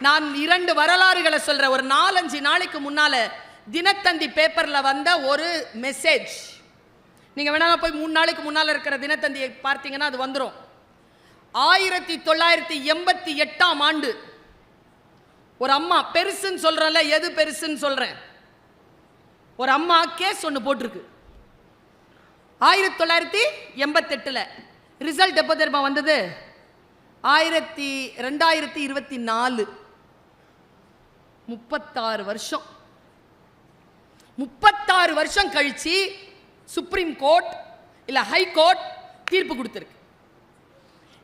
நான் இரண்டு வரலாறுகளை சொல்கிறேன் ஒரு நாலஞ்சு நாளைக்கு முன்னால் தினத்தந்தி பேப்பரில் வந்த ஒரு மெசேஜ் நீங்கள் வேணாலும் போய் மூணு நாளைக்கு முன்னால் இருக்கிற தினத்தந்தியை பார்த்தீங்கன்னா அது வந்துடும் ஆயிரத்தி தொள்ளாயிரத்தி எண்பத்தி எட்டாம் ஆண்டு. ஒரு அம்மா பெருசுன்னு சொல்றேன்ல எது பெருசுன்னு சொல்கிறேன் ஒரு அம்மா கேஸ் ஒன்று போட்டிருக்கு. ஆயிரத்தி தொள்ளாயிரத்தி எண்பத்தெட்டில் ரிசல்ட் எப்போ தெரியுமா வந்தது? ஆயிரத்தி ரெண்டாயிரத்தி இருபத்தி நாலு. முப்பத்தாறு வருஷம். முப்பத்தாறு வருஷம் கழிச்சு சுப்ரீம் கோர்ட் இல்லை ஹை கோர்ட் தீர்ப்பு கொடுத்துருக்கு.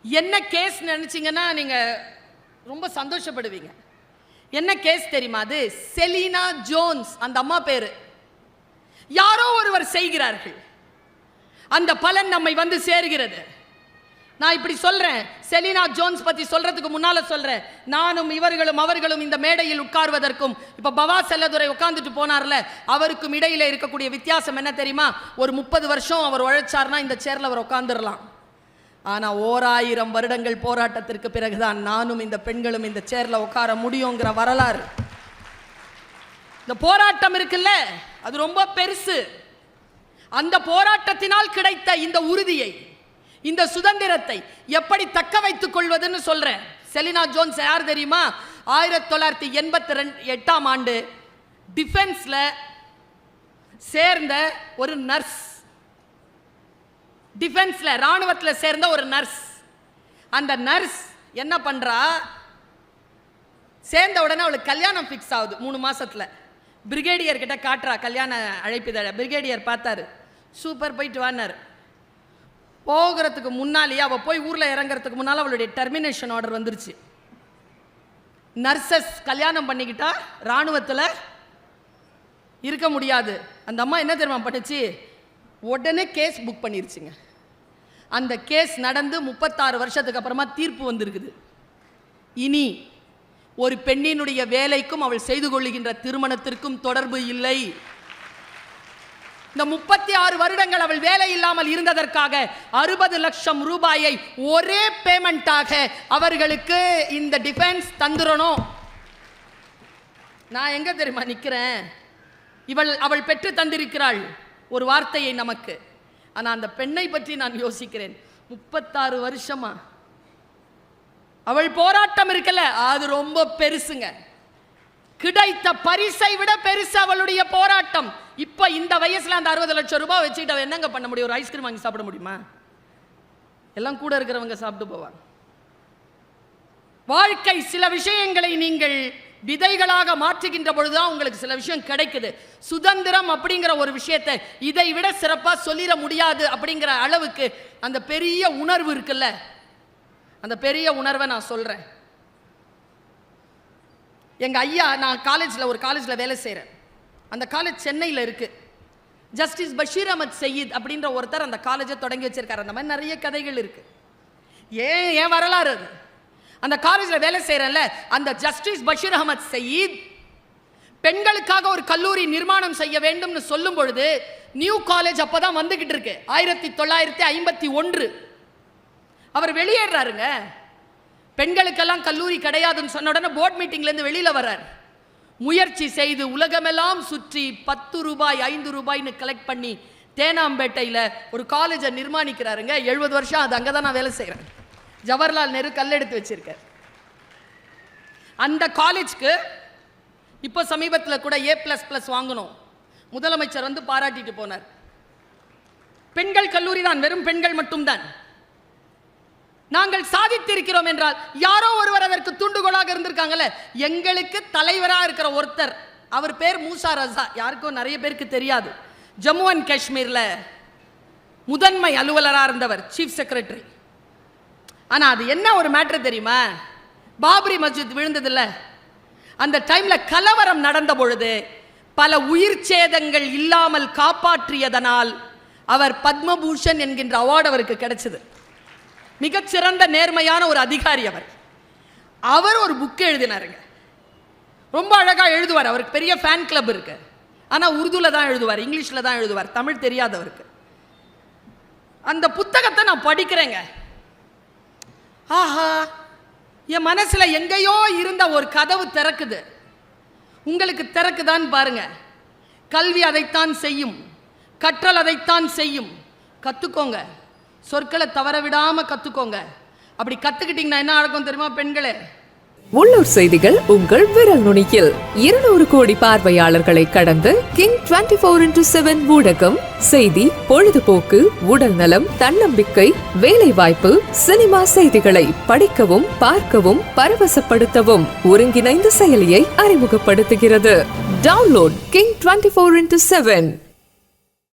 என்ன கேஸ் நினச்சிங்கன்னா நீங்கள் ரொம்ப சந்தோஷப்படுவீங்க. என்ன கேஸ் தெரியுமா அது? செலீனா ஜோன்ஸ் அந்த அம்மா பேர். யாரோ ஒருவர் செய்கிறார்கள். அந்த பலன் நம்மை வந்து சேர்கிறது. நான் இப்படி சொல்றேன். செலினா ஜோன்ஸ் பத்தி சொல்றதுக்கு முன்னால சொல்றேன். நானும் இவர்களும் அவர்களும் இந்த மேடையில் உட்கார்வதற்கும் இப்ப பவா செல்லதுரை உட்கார்ந்துட்டு போனார்ல அவருக்கும் இடையில இருக்கக்கூடிய வித்தியாசம் என்ன தெரியுமா? ஒரு முப்பது வருஷம் அவர் உழைச்சார்னா இந்த சேர்ல அவர் உட்காந்துடலாம் ஆனா ஓராயிரம் வருடங்கள் போராட்டத்திற்கு பிறகுதான் நானும் இந்த பெண்களும் இந்த சேர்ல உட்கார முடியுங்கிற வரலாறு. இந்த போராட்டம் இருக்குல்ல அது ரொம்ப பெருசு. அந்த போராட்டத்தினால் கிடைத்த இந்த உறுதியை இந்த சுதந்திரத்தை எப்படி தக்க வைத்துக் கொள்வதுன்னு சொல்றேன். செலினா ஜோன்ஸ் யார் தெரியுமா? ஆயிரத்தி தொள்ளாயிரத்தி எண்பத்தி ரெண்டு எட்டாம் ஆண்டு டிஃபென்ஸ்ல சேர்ந்த ஒரு நர்ஸ் டிஃபென்ஸ்ல ராணுவத்தில் சேர்ந்த ஒரு நர்ஸ் அந்த நர்ஸ் என்ன பண்றா? சேர்ந்த உடனே அவளுக்கு கல்யாணம் ஃபிக்ஸ் ஆகுது மூணு மாசத்துல. பிரிகேடியர் கிட்ட காட்டுறா கல்யாண அழைப்பிதழ பிரிகேடியர் பார்த்தாரு. சூப்பர் போயிட்டு வானார் போகிறதுக்கு முன்னாலேயே அவள் போய் ஊரில் இறங்குறதுக்கு முன்னால் அவளுடைய டெர்மினேஷன் ஆர்டர் வந்துருச்சு. நர்சஸ் கல்யாணம் பண்ணிக்கிட்டா இராணுவத்தில் இருக்க முடியாது. அந்த அம்மா என்ன தெரியுமா பண்ணுச்சு? உடனே கேஸ் புக் பண்ணிருச்சுங்க. அந்த கேஸ் நடந்து முப்பத்தாறு வருஷத்துக்கு அப்புறமா தீர்ப்பு வந்திருக்குது. இனி ஒரு பெண்ணினுடைய வேலைக்கும் அவள் செய்து கொள்ளுகின்ற திருமணத்திற்கும் தொடர்பு இல்லை. இந்த முப்பத்தி ஆறு வருடங்கள் அவள் வேலை இல்லாமல் இருந்ததற்காக அறுபது லட்சம் ரூபாயை ஒரே பேமெண்டாக அவர்களுக்கு இந்த டிஃபென்ஸ் தந்துடணும். நான் எங்க தெரியுமா நிற்கிறேன் இவள் அவள் பெற்று தந்திருக்கிறாள். ஒரு வார்த்தையை நமக்கு. ஆனால் அந்த பெண்ணை பற்றி நான் யோசிக்கிறேன். முப்பத்தாறு வருஷமா. அவள் போராட்டம் இருக்கல. அது ரொம்ப பெருசுங்க. கிடைத்த பரிசை விட பெருசு அவளுடைய போராட்டம். இப்ப இந்த வயசுல அந்த அறுபது லட்சம் ரூபாய் வச்சுட்டு அவள் என்னங்க பண்ண முடியும்? ஒரு ஐஸ்கிரீம் வாங்கி சாப்பிட முடியுமா? எல்லாம் கூட இருக்கிறவங்க சாப்பிட்டு போவாங்க. வாழ்க்கை சில விஷயங்களை நீங்கள் விதைகளாக மாற்றுகின்ற பொழுதுதான் உங்களுக்கு சில விஷயம் கிடைக்குது. சுதந்திரம் அப்படிங்கிற ஒரு விஷயத்தை இதை விட சிறப்பாக சொல்லிட முடியாது அப்படிங்கிற அளவுக்கு அந்த பெரிய உணர்வு இருக்குல்ல? அந்த பெரிய உணர்வை நான் சொல்கிறேன் எங்கள் ஐயா நான் காலேஜில் ஒரு காலேஜில் வேலை செய்கிறேன் அந்த காலேஜ் சென்னையில் இருக்குது ஜஸ்டிஸ் பஷீர் அஹமத் சயீத் அப்படின்ற ஒருத்தர் அந்த காலேஜை தொடங்கி வச்சிருக்காரு. அந்த மாதிரி நிறைய கதைகள் இருக்குது ஏன் ஏன் வரலாறு அது? அந்த காலேஜில் வேலை செய்கிறேன்ல அந்த ஜஸ்டிஸ் பஷீர் அஹமத் சயீத் பெண்களுக்காக ஒரு கல்லூரி நிர்மாணம் செய்ய வேண்டும்னு சொல்லும் பொழுது நியூ காலேஜ் அப்போ தான் வந்துக்கிட்டு இருக்கு. ஆயிரத்தி தொள்ளாயிரத்தி ஐம்பத்தி ஒன்று. அவர் வெளியேறாருங்க. பெண்களுக்கெல்லாம் கல்லூரி கிடையாதுன்னு சொன்ன உடனே போர்ட் மீட்டிங்லேருந்து வெளியில் வர்றார். முயற்சி செய்து உலகமெல்லாம் சுற்றி பத்து ரூபாய் ஐந்து ரூபாய்னு கலெக்ட் பண்ணி தேனாம்பேட்டையில் ஒரு காலேஜை நிர்மாணிக்கிறாருங்க. எழுபது வருஷம் அது அங்கே தான் நான் வேலை செய்கிறேன் ஜவஹர்லால் நேரு கல்லெடுத்து வச்சிருக்கார். அந்த காலேஜ்க்கு இப்போ சமீபத்தில் கூட ஏ ப்ளஸ் ப்ளஸ் வாங்கணும். முதலமைச்சர் வந்து பாராட்டிட்டு போனார். பெண்கள் கல்லூரி தான் வெறும் பெண்கள் மட்டும்தான். நாங்கள் சாதித்திருக்கிறோம் என்றால் யாரோ ஒருவர் அதற்கு தூண்டுகோலாக இருந்திருக்காங்கல்ல? எங்களுக்கு தலைவராக இருக்கிற ஒருத்தர். அவர் பேர் மூசா ரசா யாருக்கும் நிறைய பேருக்கு தெரியாது. ஜம்மு அண்ட் காஷ்மீரில் முதன்மை அலுவலராக இருந்தவர் சீஃப் செக்ரட்டரி ஆனால் அது என்ன ஒரு மேட்ரு தெரியுமா? பாபரி மஸ்ஜித் விழுந்ததில்ல. அந்த டைமில் கலவரம் நடந்த பொழுது பல உயிர் சேதங்கள் இல்லாமல் காப்பாற்றியதனால் அவர் பத்மபூஷன் என்கின்ற அவார்டு அவருக்கு கிடைச்சது. மிகச்சிறந்த நேர்மையான ஒரு அதிகாரி அவர். அவர் ஒரு புக் எழுதினாருங்க. ரொம்ப அழகா எழுதுவார். அவருக்கு பெரிய ஃபேன் கிளப் இருக்கு. ஆனால் உருதுல தான் எழுதுவார் இங்கிலீஷில் தான் எழுதுவார் தமிழ் தெரியாதவருக்கு அந்த புத்தகத்தை நான் படிக்கிறேங்க. ஆஹா என் மனசுல எங்கேயோ இருந்த ஒரு கதவு திறக்குது. உங்களுக்கு திறக்குதான்னு பாருங்க. கல்வி அதைத்தான் செய்யும் கற்றல் அதைத்தான் செய்யும். கற்றுக்கோங்க சொற்களை தவற விடாம கத்துக்கோங்க. அப்படி கத்துக்கிட்டீங்கன்னா என்ன நடக்கும் தெரியுமா பெண்களே? உள்ளூர் செய்திகள் உங்கள் விரல் நுனியில். இருநூறு கோடி பார்வையாளர்களை கடந்து king twenty four into seven ஊடகம் செய்தி பொழுதுபோக்கு உடல் நலம் தன்னம்பிக்கை வேலை வாய்ப்பு சினிமா செய்திகளை படிக்கவும் பார்க்கவும் பரவசப்படுத்தவும் ஒருங்கிணைந்த செயலியை அறிமுகப்படுத்துகிறது. Download king twenty four into seven.